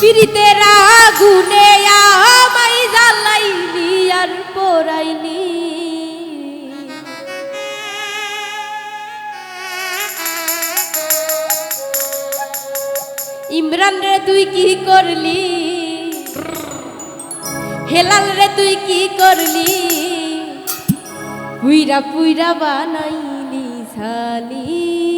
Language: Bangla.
পিরিতের রাগুনে আমাই জ্বালাইলি আর পোড়াইলি। ইমরান রে তুই কি করলি? হেলাল রে তুই কি করলি? পুইরা পুইরা বানাইলি শালি।